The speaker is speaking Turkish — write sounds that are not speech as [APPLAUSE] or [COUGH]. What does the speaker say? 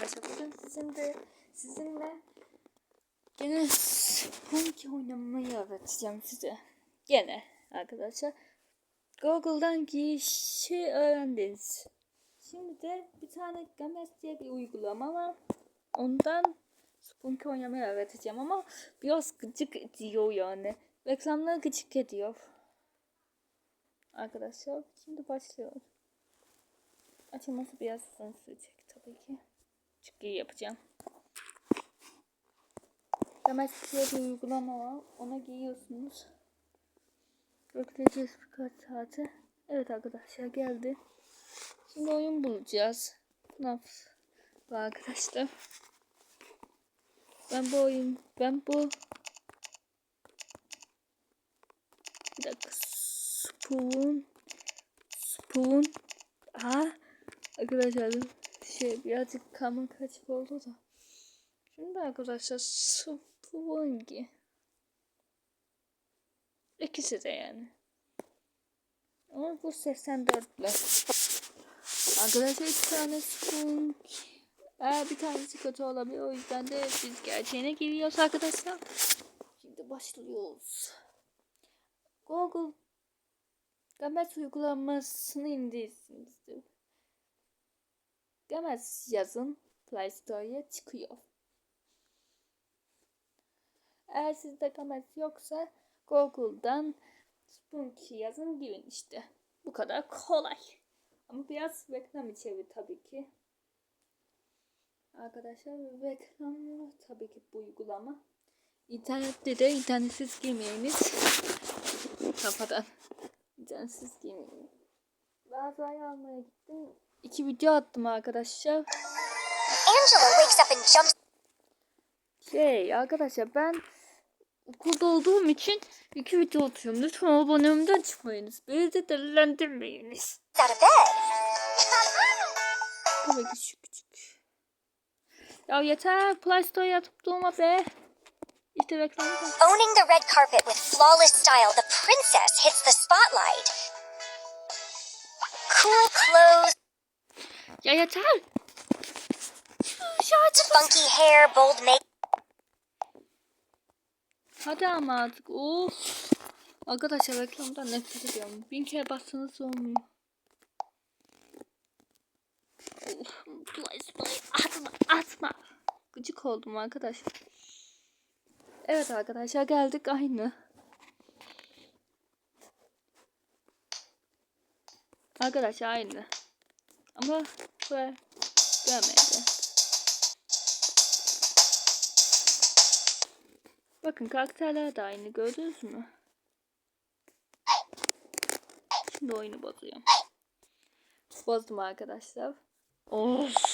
arkadaşlar. Bugün sizin de sizinle gene Punky oynamayı öğreteceğim size. Gene arkadaşlar. Google'dan girişi öğrendiniz. Şimdi de bir tane Games diye bir uygulama var. Ondan Spunky oynamayı öğreteceğim ama biraz gıcık ediyor yani. Reklamları gıcık ediyor. Arkadaşlar şimdi başlıyoruz. Açılması biraz uzun sürecek tabii ki. İyi yapacağım. Games diye bir uygulama var. Ona giyiyorsunuz. Bekleyeceğiz birkaç saate. Evet arkadaşlar geldi. Şimdi oyun bulacağız. Yapacağız? Bu arkadaşlar. Ben bu oyun, ben bu bir dakika spoon spoon ha arkadaşlar şey birazcık kamın kaçık oldu da şimdi arkadaşlar spoon ikisi de yani ama bu 84'ler arkadaşlar iki tane spoon ee, bir tanesi kötü olabilir. O yüzden de biz gerçeğine giriyoruz arkadaşlar. Şimdi başlıyoruz. Google Gamet uygulamasını indirsinizdir. Gamet yazın Play Store'ya çıkıyor. Eğer sizde Gamet yoksa Google'dan Spunky yazın girin işte. Bu kadar kolay. Ama biraz reklam içeri tabii ki. Arkadaşlar reklamlı tabii ki bu uygulama. İnternette de internetsiz girmeyiniz. Kafadan. İnternetsiz girmeyin. Ay almaya gittim. İki video attım arkadaşlar. Angela wakes up and jumps Şey arkadaşlar ben okulda olduğum için iki video atıyorum. Lütfen abonemden çıkmayınız. Beni de delilendirmeyiniz. [LAUGHS] Tabii küçük küçük. Ya yeter Play Store'ya atıp durma be. İşte reklamı. Owning the red carpet with flawless style, the princess hits the spotlight. Cool clothes, Ya yeter. Şarkı funky hair, bold make. Hadi ama artık. Of. Arkadaşlar reklamdan nefret ediyorum. Bin kere bassanız olmuyor. Of. Atma atma. Gıcık oldum arkadaşlar. Evet arkadaşlar geldik aynı. Arkadaşlar aynı. Ama böyle görmedi. Bakın karakterler de aynı gördünüz mü? Şimdi oyunu bozuyorum. Bozdum arkadaşlar. Of.